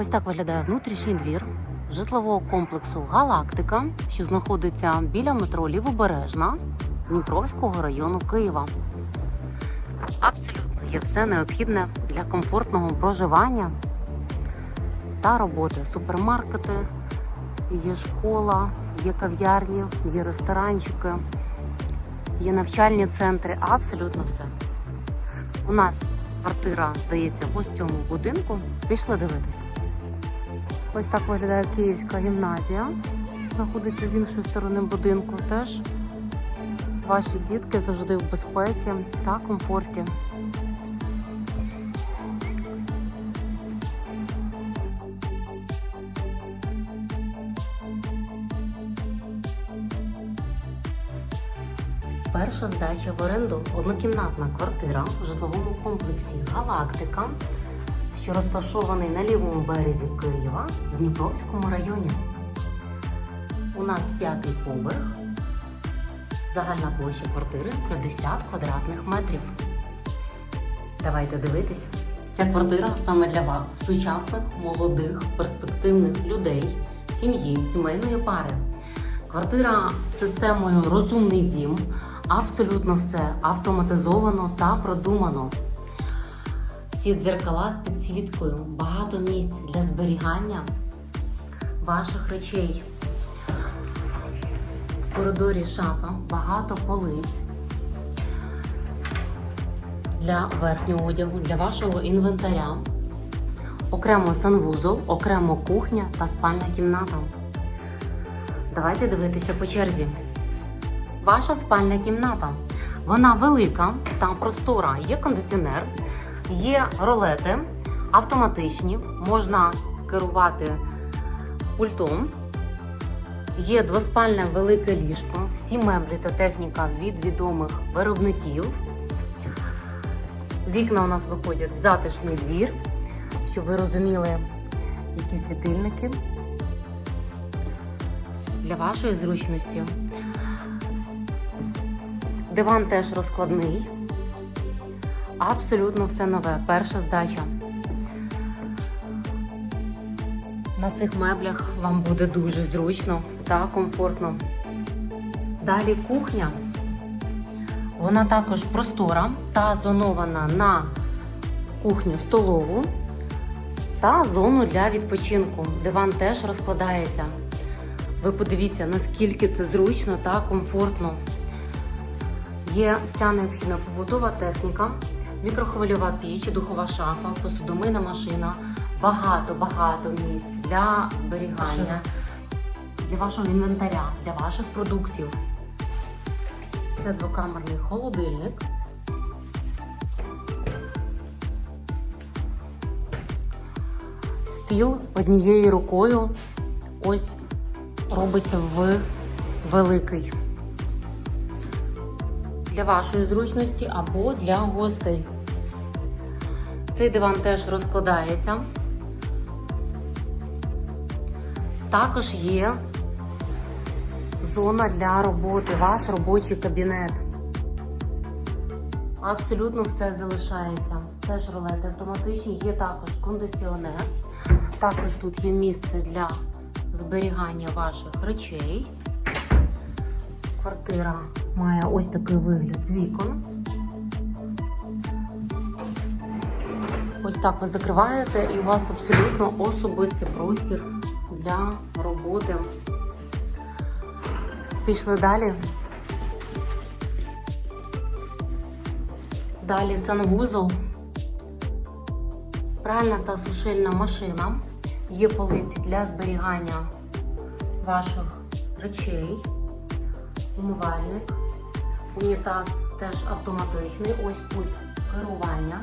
Ось так виглядає внутрішній двір житлового комплексу Галактика, що знаходиться біля метро Лівобережна Дніпровського району Києва. Абсолютно є все необхідне для комфортного проживання та роботи. Супермаркети, є школа, є кав'ярні, є ресторанчики, є навчальні центри. Абсолютно все. У нас квартира, здається, в ось цьому будинку. Пішли дивитися. Ось так виглядає Київська гімназія, що знаходиться з іншої сторони будинку. Теж ваші дітки завжди в безпеці та комфорті. Перша здача в оренду однокімнатна квартира в житловому комплексі Галактика, що розташований на лівому березі Києва в Дніпровському районі. У нас п'ятий поверх. Загальна площа квартири 50 квадратних метрів. Давайте дивитись. Ця квартира саме для вас, сучасних, молодих, перспективних людей, сім'ї, сімейної пари. Квартира з системою Розумний дім. Абсолютно все автоматизовано та продумано. Всі дзеркала з підсвіткою, багато місць для зберігання ваших речей. В коридорі шафа, багато полиць для верхнього одягу, для вашого інвентаря. Окремо санвузол, окремо кухня та спальна кімната. Давайте дивитися по черзі. Ваша спальна кімната. Вона велика та простора. Є кондиціонер, є ролети автоматичні, можна керувати пультом. Є двоспальне велике ліжко, всі меблі та техніка від відомих виробників. Вікна у нас виходять в затишний двір, щоб ви розуміли, які світильники для вашої зручності. Диван теж розкладний. Абсолютно все нове. Перша здача. На цих меблях вам буде дуже зручно та комфортно. Далі кухня. Вона також простора та зонована на кухню столову та зону для відпочинку. Диван теж розкладається. Ви подивіться, наскільки це зручно та комфортно. Є вся необхідна побутова техніка, мікрохвильова піч, духова шафа, посудомийна машина, багато-багато місць для зберігання, для вашого інвентаря, для ваших продуктів. Це двокамерний холодильник. Стіл однією рукою ось робиться в великий для вашої зручності або для гостей. Цей диван теж розкладається. Також є зона для роботи, ваш робочий кабінет. Абсолютно все залишається. Теж ролети автоматичні, є також кондиціонер. Також тут є місце для зберігання ваших речей. Квартира має ось такий вигляд з вікон. Ось так ви закриваєте і у вас абсолютно особистий простір для роботи. Пішли далі. Далі санвузол, пральна та сушильна машина. Є полиці для зберігання ваших речей, умивальник, унітаз теж автоматичний, ось пульт керування.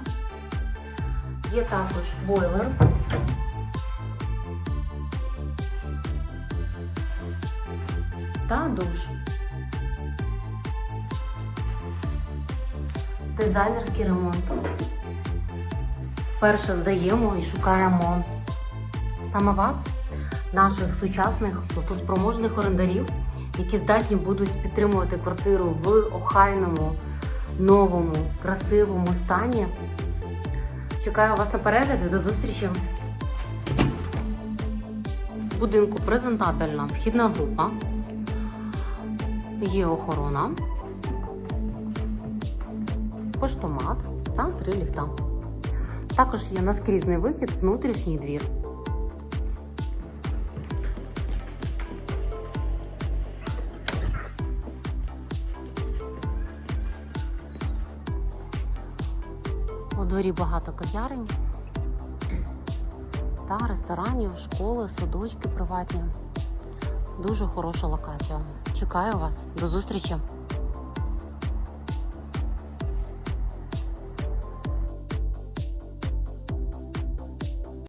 Є також бойлер. Та душ. Дизайнерський ремонт. Вперше здаємо і шукаємо саме вас, наших сучасних платоспроможних орендарів, які здатні будуть підтримувати квартиру в охайному, новому, красивому стані. Чекаю вас на перегляд і до зустрічі! В будинку презентабельна вхідна група, є охорона, поштомат та три ліфта. Також є наскрізний вихід, внутрішній двір. Дворі багато кав'ярень та ресторанів, школи, садочки приватні. Дуже хороша локація. Чекаю вас. До зустрічі!